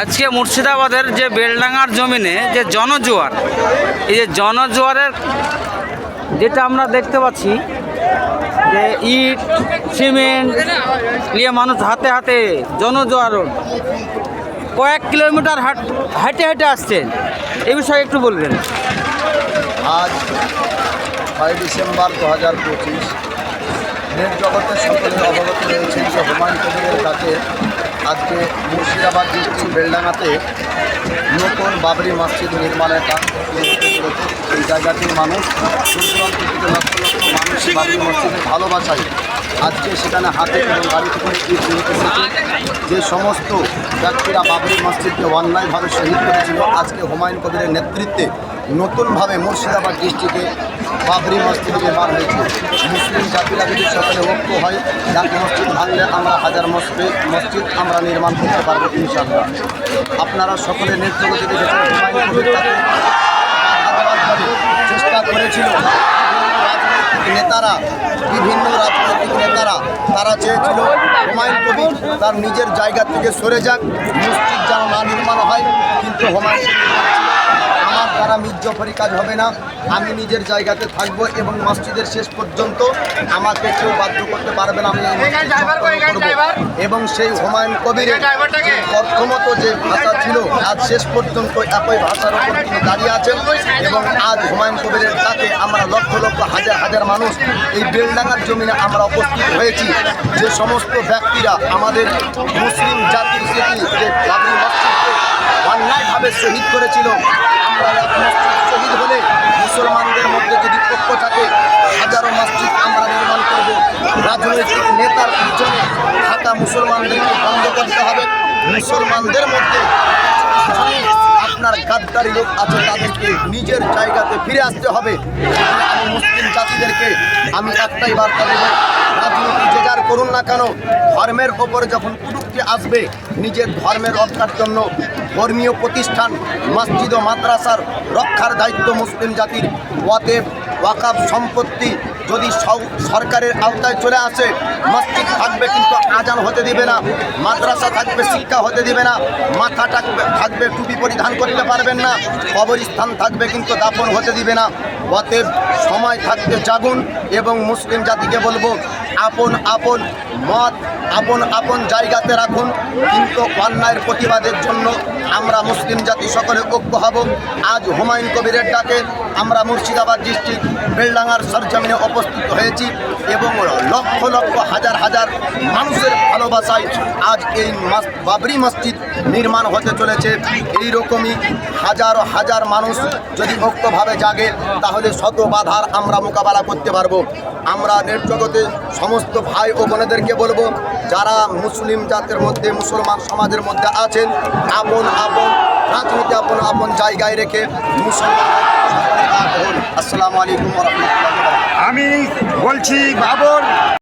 আজকে মুর্শিদাবাদের যে বেলডাঙ্গার জমিনে যে জনজোয়ার, এই যে জনজোয়ারের যেটা আমরা দেখতে পাচ্ছি, যে ইট, সিমেন্ট, নিয়ে মানুষ হাতে হাতে জনজোয়ার কয়েক কিলোমিটার হাট, হেঁটে হেঁটে আসছেন এই বিষয়ে একটু বলবেন। আজ ছয় ডিসেম্বর দু হাজার পঁচিশ নেট জগতের সকলে অবগত রয়েছেন যে হুমায়ুন কবিরের কাছে আজকে মুর্শিদাবাদ ডিস্ট্রিক্ট বেলডাঙ্গাতে নতুন বাবরি মসজিদ নির্মাণের কাজ এই জায়গাটির মানুষ থেকে মানুষ বাবরি মসজিদের ভালোবাসায় আজকে সেখানে হাতে এবং গাড়িতে করে যে সমস্ত ব্যক্তিরা বাবরি মসজিদকে অন্যায়ভাবে শহীদ করেছিল, আজকে হুমায়ুন কবিরের নেতৃত্বে নতুনভাবে মুর্শিদাবাদ ডিস্ট্রিক্টে বাবরি মসজিদ নির্মাণ হয়েছে। মুসলিম জাতিরা যদি সকলে ঐক্য হয় এক মসজিদ ভাঙলে আমরা হাজার মসজিদ মসজিদ আমরা নির্মাণ করতে পারব ইনশাআল্লাহ। আপনারা সকলে নেতৃত্ব দেখেছেন চেষ্টা করেছিল। নেতারা, বিভিন্ন রাজনৈতিক নেতারা, তারা চেয়েছিল হুমায়ুন কবির তার নিজের জায়গা থেকে সরে যাক, মসজিদ যেন না নির্মাণ হয়, কিন্তু হুমায়ুন দ্বারা মির্জফরি কাজ হবে না। আমি নিজের জায়গাতে থাকব এবং মসজিদের শেষ পর্যন্ত আমাকে কেউ বাধ্য করতে পারবে না আমি। এবং সেই হুমায়ুন কবিরের প্রথমত যে ভাষা ছিল আজ শেষ পর্যন্ত একই ভাষার উপর তিনি দাঁড়িয়ে আছেন এবং আজ হুমায়ুন কবিরের ডাকে আমরা লক্ষ লক্ষ হাজার হাজার মানুষ এই বেলডাঙ্গার জমিনে আমরা উপস্থিত হয়েছি। যে সমস্ত ব্যক্তিরা আমাদের মুসলিম জাতির যে অন্যায়ভাবে শহীদ করেছিল। আমরা এক শহীদ হলে মুসলমানদের মধ্যে যদি ঐক্য থাকে, হাজারো মসজিদ আমরা নির্মাণ করব। রাজনৈতিক নেতার পিছনে থাকা মুসলমানদেরকে বন্ধ করতে হবে। মুসলমানদের মধ্যে আপনার গাদ্দারি লোক আছে, তাদেরকে নিজের জায়গাতে ফিরে আসতে হবে। আমি মুসলিম জাতিদেরকে আমি একটাই বার্তা দেব রাজনীতি যে যার করুন না কেন, ধর্মের ওপরে যখন কুটুক্তি আসবে, নিজের ধর্মের রক্ষার জন্য ধর্মীয় প্রতিষ্ঠান, মসজিদ ও মাদ্রাসার রক্ষার দায়িত্ব মুসলিম জাতির ওয়াতেব ওয়াকাব সম্পত্তি যদি সরকারের আওতায় চলে আসে, মসজিদ থাকবে কিন্তু আজান হতে দিবে না, মাদ্রাসা থাকবে, শিক্ষা হতে দিবে না, মাথা থাকবে থাকবে, টুপি পরিধান করতে পারবেন না, কবরস্থান থাকবে কিন্তু দাফন হতে দিবে না, অতএব সময় থাকতে জাগুন এবং মুসলিম জাতিকে বলব আপন আপন মত, আপন আপন জায়গাতে রাখুন। কিন্তু অন্যায়ের প্রতিবাদের জন্য আমরা মুসলিম জাতি সকলে ঐক্য হব। আজ হুমায়ুন কবিরের ডাকে আমরা মুর্শিদাবাদ ডিস্ট্রিক্ট বেলডাঙ্গার সরজমিনে উপস্থিত হয়েছি এবং লক্ষ লক্ষ হাজার হাজার মানুষের ভালোবাসায় আজ এই বাবরি মসজিদ নির্মাণ হতে চলেছে। এই রকমই হাজার হাজার মানুষ যদি ঐক্যভাবে জাগে, তাহলে শত বাধার আমরা মোকাবেলা করতে পারব। আমরা নেট জগতে সমস্ত ভাই ও বোনেদেরকে বলব, যারা মুসলিম জাতের মধ্যে, মুসলমান সমাজের মধ্যে আছেন, আপন আপন, রাজনীতি আপন আপন জায়গায় রেখে মুসলমান আসসালামু আলাইকুম আমি বলছি বাবর।